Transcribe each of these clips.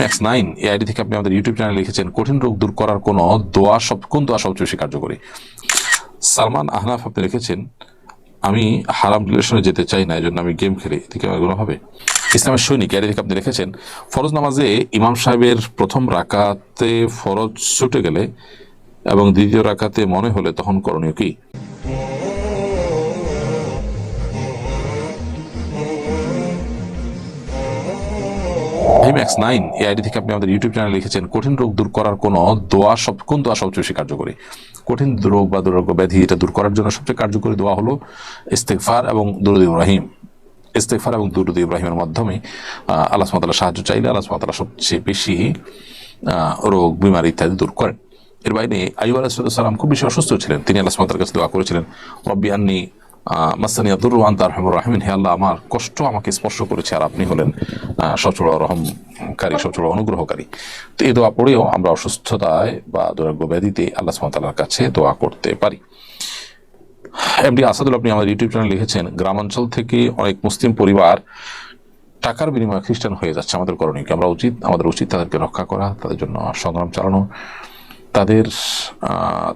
Max nine এই ID থেকে আপনি আমাদের ইউটিউব চ্যানেলে লিখেছেন, কঠিন রোগ দূর করার কোন দোয়া সব, কোন দোয়া সবচেয়ে বেশি কার্যকরী? সালমান আহনাফ আপনি লিখেছেন, আমি হারাম রিলেশনে যেতে চাই না এই জন্য আমি গেম খেলি। এদিকে এগুলো হবে? ইসলামের সৈনিক এর থেকে আপনি লিখেছেন, ফরজ নামাজে ইমাম সাহেবের প্রথম রাকাতে ফরজ ছুটে গেলে এবং দ্বিতীয় রাকাতে মনে হলে তখন করণীয় কি? ম্যাক্স নাইন এই আইডি থেকে আপনি আমাদের ইউটিউব চ্যানেলে লিখেছেন, কঠিন রোগ দূর করার কোন দোয়া সব কোন দোয়া সবচেয়ে বেশি কার্যকরী? কঠিন রোগ বা দুরারোগ্য ব্যাধি এটা দূর করার জন্য সবচেয়ে কার্যকরী দোয়া হলো ইস্তেকফার এবং দুরুদ ইব্রাহিম। ইস্তেকফার এবং দুরুদ ইব্রাহিমের মাধ্যমে আল্লাহ সুমাতাল্লাহ সাহায্য চাইলে আল্লাহ সুমাতাল্লাহ সবচেয়ে বেশি রোগ, বিমারি ইত্যাদি দূর করেন। এর বাইরে আইব আলাহিসাল্লাম খুব বেশি অসুস্থ ছিলেন। তিনি আল্লাহ সুমাতার কাছে দোয়া করেছিলেন, রব্বি আন্নি মাসানি আব্দুর রহমান তার রাহিমিন, হে আল্লাহ, আমার কষ্ট আমাকে স্পর্শ করেছে আর আপনি হলেন রহম রহমকারী, সচল অনুগ্রহকারী। তো এই দোয়া পড়েও আমরা অসুস্থতায় বা দুরাগ্য ব্যাধিতে আল্লাহ সুমতালার কাছে দোয়া করতে পারি। এমডি আসাদুল আপনি আমাদের ইউটিউব চ্যানেল লিখেছেন, গ্রামাঞ্চল থেকে অনেক মুসলিম পরিবার টাকার বিনিময়ে খ্রিস্টান হয়ে যাচ্ছে। আমাদের করণীয় আমরা উচিত, আমাদের উচিত তাদেরকে রক্ষা করা, তাদের জন্য সংগ্রাম চালানো তাদের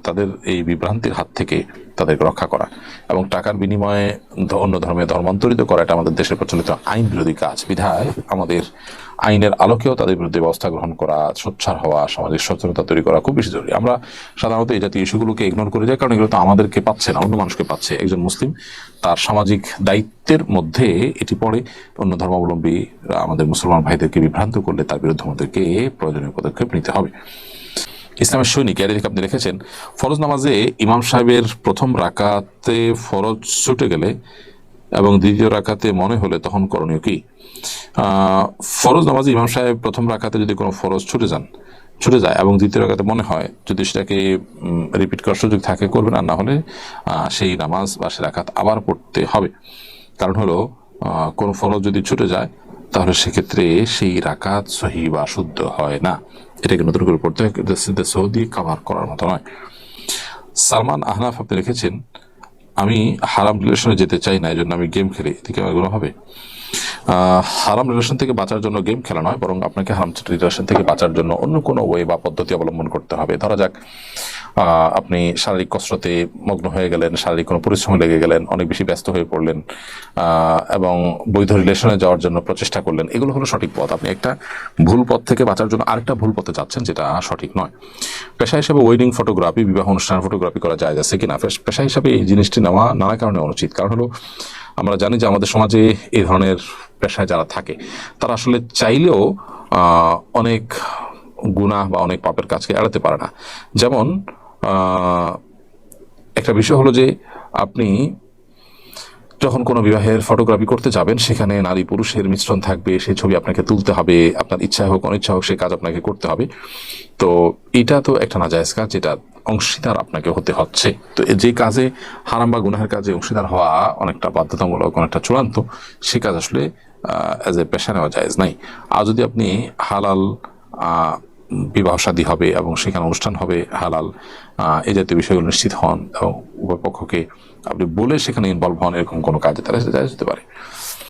তাদের এই বিভ্রান্তির হাত থেকে তাদেরকে রক্ষা করা এবং টাকার বিনিময়ে অন্য ধর্মে ধর্মান্তরিত করা, এটা আমাদের দেশের প্রচলিত আইন বিরোধী কাজ। বিধায় আমাদের আইনের আলোকেও তাদের বিরুদ্ধে ব্যবস্থা গ্রহণ করা সোচ্চার হওয়া, সামাজিক সচেতনতা তৈরি করা খুব বেশি জরুরি। আমরা সাধারণত এই জাতীয় ইস্যুগুলোকে ইগনোর করে যাই, কারণ এগুলো তো আমাদেরকে পাচ্ছে না, অন্য মানুষকে পাচ্ছে, একজন মুসলিম তার সামাজিক দায়িত্বের মধ্যে এটি পড়ে। অন্য ধর্মাবলম্বীরা আমাদের মুসলমান ভাইদেরকে বিভ্রান্ত করলে তার বিরুদ্ধে আমাদেরকে প্রয়োজনীয় পদক্ষেপ নিতে হবে। ইসলামের সৈনিক, এর আপনি লিখেছেন ফরজ নামাজে ইমাম সাহেবের প্রথম রাকাতে ফরজ ছুটে গেলে এবং দ্বিতীয় রাকাতে মনে হলে তখন করণীয় কি? ফরজ নামাজে ইমাম সাহেব প্রথম রাকাতে যদি কোনো ফরজ ছুটে যান, ছুটে যায় এবং দ্বিতীয় রাকাতে মনে হয় যদি সেটাকে রিপিট করার সুযোগ থাকে, করবেন, আর না হলে সেই নামাজ বা সে রাকাত আবার পড়তে হবে। কারণ হলো কোনো ফরজ যদি ছুটে যায় তাহলে সেক্ষেত্রে সেই রাকাত সহি বা শুদ্ধ হয় না। এটাকে নতুন করে পড়তে হয় সৌদি কাভার করার মতো নয়। সালমান আহনাফ আপনি লিখেছেন, আমি হারাম রিলেশনে যেতে চাই না এই জন্য আমি গেম খেলি। এদিকে এগুলো হবে? হারাম রিলেশন থেকে বাঁচার জন্য গেম খেলা নয়, বরং আপনাকে হারাম রিলেশন থেকে বাঁচার জন্য অন্য কোনো ওয়ে বা পদ্ধতি অবলম্বন করতে হবে। ধরা যাক আপনি শারীরিক কসরতে মগ্ন হয়ে গেলেন, শারীরিক কোনো পরিশ্রমে লেগে গেলেন, অনেক বেশি ব্যস্ত হয়ে পড়লেন এবং বৈধ রিলেশনে যাওয়ার জন্য প্রচেষ্টা করলেন। এগুলো হলো সঠিক পথ। আপনি একটা ভুল পথ থেকে বাঁচার জন্য আরেকটা ভুল পথে যাচ্ছেন, যেটা সঠিক নয়। পেশা হিসেবে ওয়েডিং ফটোগ্রাফি বিবাহ অনুষ্ঠান ফটোগ্রাফি করা যায় যাচ্ছে কিনা? পেশ- হিসাবে এই জিনিসটি নেওয়া নানা কারণে অনুচিত। কারণ হলো, আমরা জানি যে আমাদের সমাজে এই ধরনের পেশায় যারা থাকে, তারা আসলে চাইলেও অনেক গুনাহ বা অনেক পাপের কাজকে এড়াতে পারে না। যেমন একটা বিষয় হলো যে, আপনি যখন কোনো বিবাহের ফটোগ্রাফি করতে যাবেন, সেখানে নারী পুরুষের মিশ্রণ থাকবে সেই ছবি আপনাকে তুলতে হবে, আপনার ইচ্ছা হোক, অনিচ্ছা হোক সেই কাজ আপনাকে করতে হবে। তো এটা তো একটা নাজায়জ কাজ, যেটা অংশীদার আপনাকে হতে হচ্ছে। তো যে কাজে হারাম বা গুনাহের কাজে অংশীদার হওয়া অনেকটা বাধ্যতামূলক, অনেকটা চূড়ান্ত, সে কাজ আসলে অ্যাজ এ পেশা নেওয়া জায়েজ নাই। আর যদি আপনি হালাল বিবাহ শাদী হবে এবং সেখানে অনুষ্ঠান হবে হালাল এই জাতীয় বিষয়গুলো নিশ্চিত হন এবং উভয় পক্ষকে আপনি বলে সেখানে ইনভলভ হন এরকম কোনো কাজে তারা যেতে পারে।